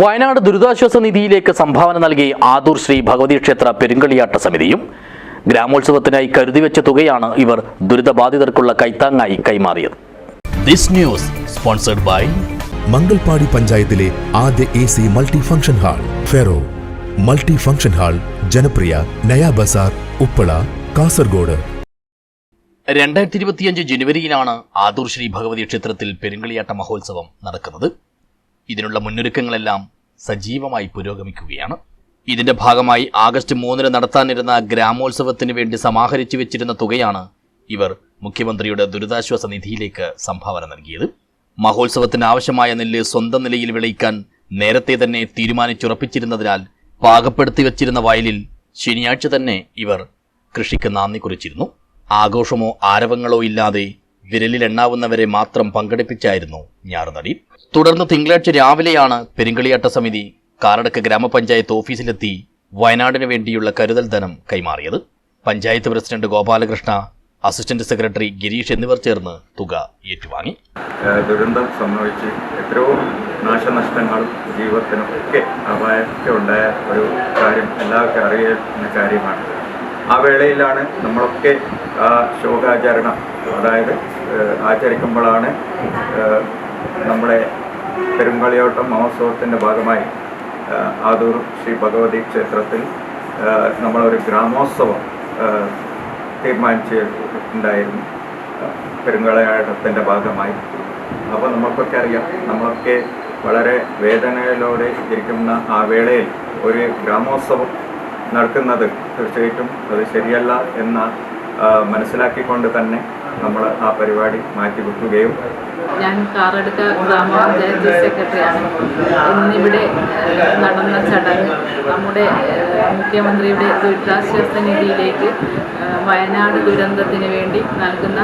വയനാട് ദുരിതാശ്വാസ നിധിയിലേക്ക് സംഭാവന നൽകി ആദൂർ ശ്രീ ഭഗവതി ക്ഷേത്ര പെരുങ്കളിയാട്ട സമിതിയും. ഗ്രാമോത്സവത്തിനായി കരുതിവെച്ച തുകയാണ് ഇവർ ദുരിതബാധിതർക്കുള്ള കൈത്താങ്ങായി കൈമാറിയത്. This news sponsored by Mangalpady പഞ്ചായത്തിലെ ആദ്യ A C multi function hall ferro. Multi function hall ജനപ്രിയ നയാ ബസാർ ഉപ്പള കാസർഗോഡ്. രണ്ടായിരത്തി ഇരുപത്തിയഞ്ച് ജനുവരിയിലാണ് ആദൂർ ശ്രീ ഭഗവതി ക്ഷേത്രത്തിൽ പെരുങ്കളിയാട്ട മഹോത്സവം നടക്കുന്നത്. ഇതിനുള്ള മുന്നൊരുക്കങ്ങളെല്ലാം സജീവമായി പുരോഗമിക്കുകയാണ്. ഇതിന്റെ ഭാഗമായി ആഗസ്റ്റ് മൂന്നിന് നടത്താനിരുന്ന ഗ്രാമോത്സവത്തിന് വേണ്ടി സമാഹരിച്ചു വെച്ചിരുന്ന തുകയാണ് ഇവർ മുഖ്യമന്ത്രിയുടെ ദുരിതാശ്വാസ നിധിയിലേക്ക് സംഭാവന നൽകിയത്. മഹോത്സവത്തിന് ആവശ്യമായ നെല്ല് സ്വന്തം നിലയിൽ വിളയിക്കാൻ നേരത്തെ തന്നെ തീരുമാനിച്ചുറപ്പിച്ചിരുന്നതിനാൽ പാകപ്പെടുത്തി വച്ചിരുന്ന വയലിൽ ശനിയാഴ്ച തന്നെ ഇവർ കൃഷിക്ക് നാന്ദി കുറിച്ചിരുന്നു. ആഘോഷമോ ആരവങ്ങളോ ഇല്ലാതെ വിരലിൽ എണ്ണാവുന്നവരെ മാത്രം പങ്കെടുപ്പിച്ചായിരുന്നു ഞാറുനടി തുടർന്ന് തിങ്കളാഴ്ച രാവിലെയാണ് പെരുങ്കളിയാട്ട സമിതി കാറടക്ക് ഗ്രാമപഞ്ചായത്ത് ഓഫീസിലെത്തി വയനാടിന് വേണ്ടിയുള്ള കരുതൽ ധനം കൈമാറിയത്. Panchayat president Gopalakrishna assistant secretary Girish എന്നിവർ ചേർന്ന് തുക ഏറ്റുവാങ്ങി. ദുരന്തം സംഭവിച്ച് എത്രയോ നാശനഷ്ടങ്ങളും ജീവിതത്തിനും ഒക്കെ അപായമൊക്കെ ഉണ്ടായ ഒരു കാര്യം എല്ലാവർക്കും അറിയുന്ന കാര്യമാണ്. ആ വേളയിലാണ് നമ്മളൊക്കെ ആ ശോകാചരണം അതായത് ആചരിക്കുമ്പോഴാണ് നമ്മുടെ പെരുങ്കളിയോട്ടം മഹോത്സവത്തിന്റെ ഭാഗമായി ആദൂർ ശ്രീ ഭഗവതി ക്ഷേത്രത്തിൽ നമ്മളൊരു ഗ്രാമോത്സവം തീരുമാനിച്ച് തീരുമാനിച്ചിട്ടുണ്ടായിരുന്നു പെരുങ്കളയാട്ടത്തിന്റെ ഭാഗമായി. അപ്പോൾ നമുക്കൊക്കെ അറിയാം നമ്മളൊക്കെ വളരെ വേദനയിലൂടെ ഇരിക്കുന്ന ആ വേളയിൽ ഒരു ഗ്രാമോത്സവം നടക്കുന്നത് തീർച്ചയായിട്ടും അത് ശരിയല്ല എന്ന മനസ്സിലാക്കിക്കൊണ്ട് തന്നെ നമ്മൾ ആ പരിപാടി മാറ്റി മാറ്റിവെക്കുകയും ഞാൻ കാറടുക്ക ഗ്രാമപഞ്ചായത്ത് സെക്രട്ടറിയാണ്. ഇന്നിവിടെ നടന്ന ചടങ്ങ് നമ്മുടെ മുഖ്യമന്ത്രിയുടെ ദുരിതാശ്വാസ നിധിയിലേക്ക് വയനാട് ദുരന്തത്തിന് വേണ്ടി നൽകുന്ന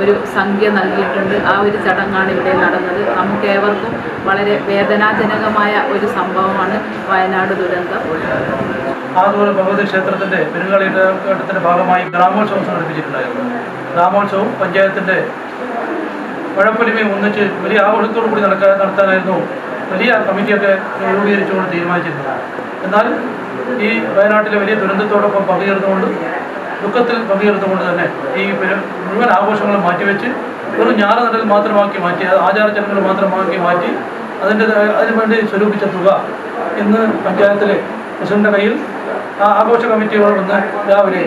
ഒരു സംഖ്യ നൽകിയിട്ടുണ്ട്. ആ ഒരു ചടങ്ങാണ് ഇവിടെ നടന്നത്. നമുക്ക് ഏവർക്കും വളരെ വേദനാജനകമായ ഒരു സംഭവമാണ് വയനാട് ദുരന്തം. ആദൂർ ഭഗവതി ക്ഷേത്രത്തിന്റെ പെരുങ്കളിയുടെ ഭാഗമായി ഗ്രാമോത്സവം സംഘടിപ്പിച്ചിട്ടുണ്ടായിരുന്നു. ഗ്രാമോത്സവം പഞ്ചായത്തിന്റെ പഴപ്പൊലിമയും ഒന്നിച്ച് വലിയ ആഘോഷത്തോടു കൂടി നടക്കാൻ നടത്താനായിരുന്നു വലിയ കമ്മിറ്റിയൊക്കെ രൂപീകരിച്ചുകൊണ്ട് തീരുമാനിച്ചിരുന്നത്. എന്നാൽ ഈ വയനാട്ടിലെ വലിയ ദുരന്തത്തോടൊപ്പം പങ്കുചേർന്നുകൊണ്ട് ദുഃഖത്തിൽ പങ്കുചേർന്നുകൊണ്ട് തന്നെ ഈ മുഴുവൻ ആഘോഷങ്ങളും മാറ്റിവെച്ച് ഒരു ഞാറ് നടൽ മാത്രമാക്കി മാറ്റി അത് ആചാരചടങ്ങുകൾ മാത്രമാക്കി മാറ്റി അതിന്റെ അതിനുവേണ്ടി സ്വരൂപിച്ച തുക ഇന്ന് പഞ്ചായത്തിലെ കയ്യിൽ ആ ആഘോഷ കമ്മിറ്റിയോട് വന്ന് രാവിലെ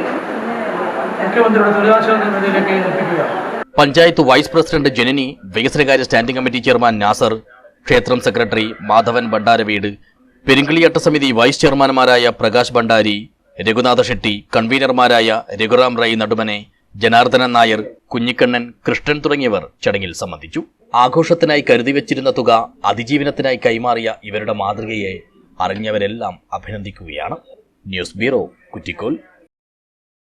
മുഖ്യമന്ത്രിയുടെ ദുരിതാശ്വാസ നിധിയിലേക്ക് എത്തിക്കുക. പഞ്ചായത്ത് വൈസ് പ്രസിഡന്റ് ജനനി വികസനകാര്യ സ്റ്റാൻഡിംഗ് കമ്മിറ്റി ചെയർമാൻ നാസർ ക്ഷേത്രം സെക്രട്ടറി മാധവൻ ഭണ്ഡാരവീട് പെരുങ്കളിയാട്ട സമിതി വൈസ് ചെയർമാൻമാരായ പ്രകാശ് ഭണ്ഡാരി രഘുനാഥ ഷെട്ടി കൺവീനർമാരായ രഘുറാം റായി നടുമനെ ജനാർദ്ദനൻ നായർ കുഞ്ഞിക്കണ്ണൻ കൃഷ്ണൻ തുടങ്ങിയവർ ചടങ്ങിൽ സംബന്ധിച്ചു. ആഘോഷത്തിനായി കരുതിവെച്ചിരുന്ന തുക അതിജീവനത്തിനായി കൈമാറിയ ഇവരുടെ മാതൃകയെ അറിഞ്ഞവരെല്ലാം അഭിനന്ദിക്കുകയാണ്. News bureau Kuttikkol.